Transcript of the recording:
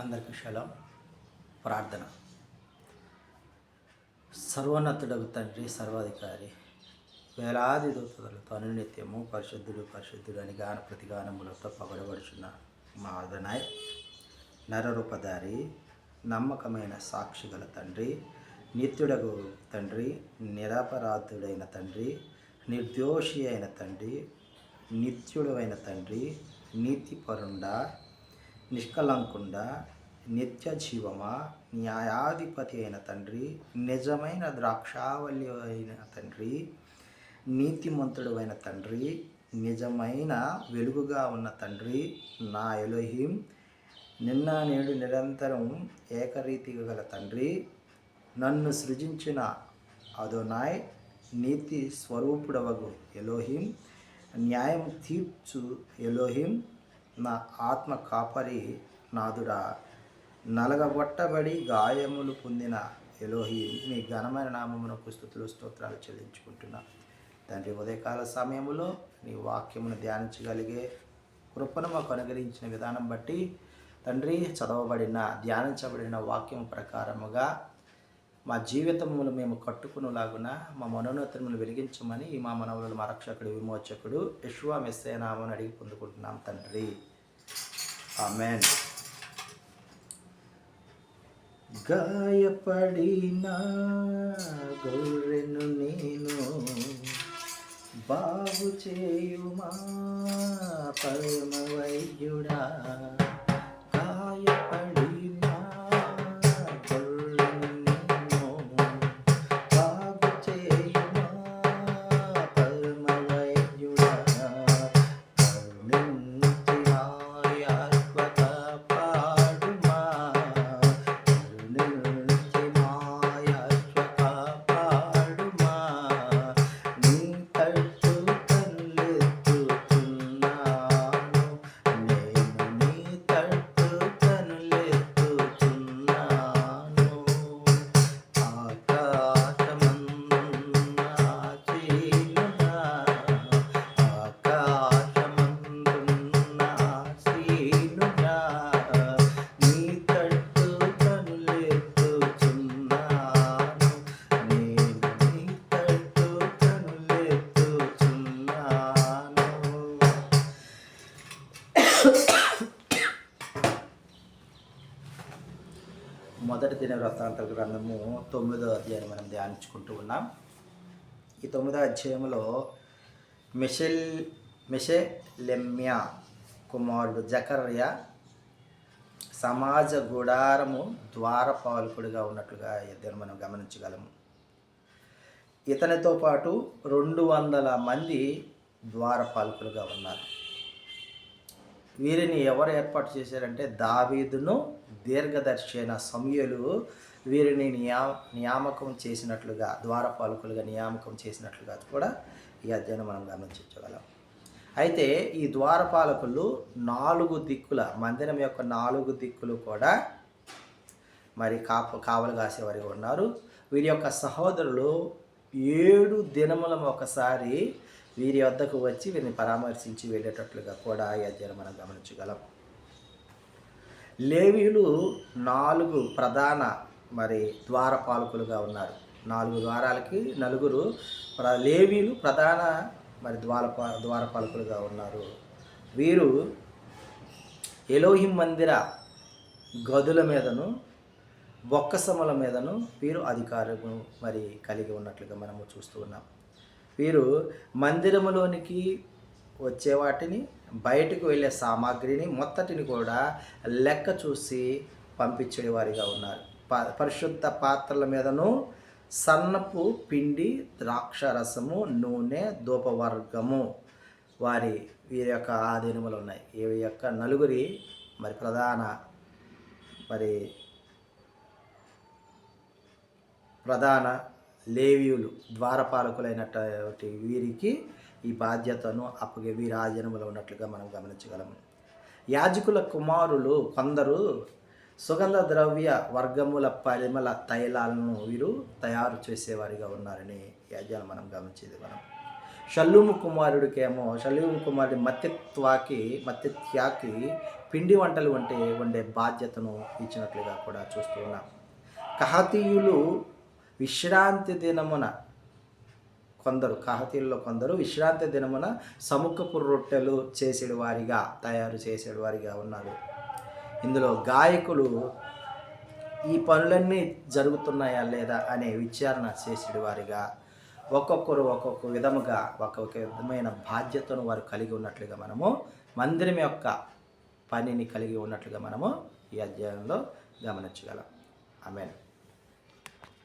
అందరికీ శలం. ప్రార్థన. సర్వోన్నతుడగు తండ్రి సర్వాధికారి వేలాది దూతలతో అనునిత్యము పరిశుద్ధుడు పరిశుద్ధుడు అని గాన ప్రతిగానములతో పగడబడుచున్న మా అదనాయ్ నరరూపధారి నమ్మకమైన సాక్షిగల తండ్రి నిత్యుడగు తండ్రి నిరపరాధుడైన తండ్రి నిర్దోషి అయిన తండ్రి నిత్యుడు అయిన తండ్రి నీతిపరుండ నిష్కలంకుండా నిత్య జీవమా న్యాయాధిపతి అయిన తండ్రి నిజమైన ద్రాక్షావల్లి అయిన తండ్రి నీతిమంతుడు అయిన తండ్రి నిజమైన వెలుగుగా ఉన్న తండ్రి నా ఎలోహిం నిన్న నేడు నిరంతరం ఏకరీతిగా గల తండ్రి నన్ను సృజించిన అదోనాయ్ నీతి స్వరూపుడవగు ఎలోహిం న్యాయం తీర్చు ఎలోహిం నా ఆత్మ కాపరి నాదుడా. నలగగొట్టబడి గాయములు పొందిన ఎలోహి మీ ఘనమైన నామమునకు స్థుతులు స్తోత్రాలు చెల్లించుకుంటున్నా. తండ్రి ఉదయకాల సమయంలో నీ వాక్యమును ధ్యానించగలిగే కృపను మాకు అనుగ్రహించిన విధానం బట్టి తండ్రి చదవబడిన ధ్యానించబడిన వాక్యం ప్రకారముగా మా జీవితములు మేము కట్టుకునేలాగున మా మనోన్నతములు వెలిగించమని ఈ మా మనవులు మా రక్షకుడు విమోచకుడు యశ్వా మెస్సే నామని అడిగి పొందుకుంటున్నాం తండ్రి. ఆమెన్ గాయపడిన గొర్రెను నేను బాగు చేయుమా? పరమ వైద్యుడా మొదటి దిన వృత్తాంత గ్రంథము తొమ్మిదో అధ్యాయం మనం ధ్యానించుకుంటూ ఉన్నాం. ఈ తొమ్మిదో అధ్యాయంలో మిషెల్ మిషే లెమ్యా కుమారుడు జకర్య సమాజ గుడారము ద్వారపాలకుడిగా ఉన్నట్లుగా ఇద్దరు మనం గమనించగలము. ఇతనితో పాటు రెండు వందల మంది ద్వారపాలకులుగా ఉన్నారు. వీరిని ఎవరు ఏర్పాటు చేశారంటే దావీదును దీర్ఘదర్శి అయిన సమయలు. వీరిని నియా నియామకం చేసినట్లుగా ద్వారపాలకులుగా నియామకం చేసినట్లుగా కూడా ఈ అధ్యయనం మనం గమనించగలం. అయితే ఈ ద్వారపాలకులు నాలుగు దిక్కుల మందిరం యొక్క నాలుగు దిక్కులు కూడా మరి కాపు కావలు కాసేవారిగా ఉన్నారు. వీరి యొక్క సహోదరులు ఏడు దినములం ఒకసారి వీరి వద్దకు వచ్చి వీరిని పరామర్శించి వెళ్ళేటట్లుగా కూడా ఈ అధ్యయనం మనం గమనించగలం. లేవీలు నాలుగు ప్రధాన మరి ద్వారపాలకులుగా ఉన్నారు. నాలుగు ద్వారాలకి నలుగురు ప్ర లేవీలు ప్రధాన మరి ద్వారపా ద్వారపాలకులుగా ఉన్నారు. వీరు ఎలోహిం మందిర గదుల మీదను బొక్కసముల మీదను వీరు అధికారము మరి కలిగి ఉన్నట్లుగా మనము చూస్తూ ఉన్నాం. వీరు మందిరములోనికి వచ్చే వాటిని బయటకు వెళ్ళే సామాగ్రిని మొత్తటిని కూడా లెక్క చూసి పంపించే వారిగా ఉన్నారు. ప పరిశుద్ధ పాత్రల మీదను సన్నపు పిండి ద్రాక్ష రసము నూనె ధూపవర్గము వారి వీరి యొక్క ఆధీనములు ఉన్నాయి. ఈ యొక్క నలుగురి మరి ప్రధాన మరి ప్రధాన లేవీయులు ద్వారపాలకులైనటువంటి వీరికి ఈ బాధ్యతను అప్పగే వీరి ఉన్నట్లుగా మనం గమనించగలము యాజకుల కుమారులు కొందరు సుగంధ ద్రవ్య వర్గముల పరిమళ తైలాలను వీరు తయారు చేసేవారిగా ఉన్నారని యాజ్యాలు మనం గమనించేది మనం. షల్లూము కుమారుడికేమో షల్లూము కుమారుడి మత్యత్వాకి మత్యత్యాకి పిండి వంటలు వంటే వండే బాధ్యతను ఇచ్చినట్లుగా కూడా చూస్తూ ఉన్నాం. కహతీయులు విశ్రాంతి దినమున కొందరు కాహతీల్లో కొందరు విశ్రాంతి దినమున సముఖపు రొట్టెలు చేసేడు వారిగా తయారు చేసేడు వారిగా ఉన్నారు. ఇందులో గాయకులు ఈ పనులన్నీ జరుగుతున్నాయా లేదా అనే విచారణ చేసేడు వారిగా ఒక్కొక్కరు ఒక్కొక్క విధముగా ఒక్కొక్క విధమైన బాధ్యతను వారు కలిగి ఉన్నట్లుగా మనము మందిరం యొక్క పనిని కలిగి ఉన్నట్లుగా మనము ఈ అధ్యాయంలో గమనించగలం. ఆమెను.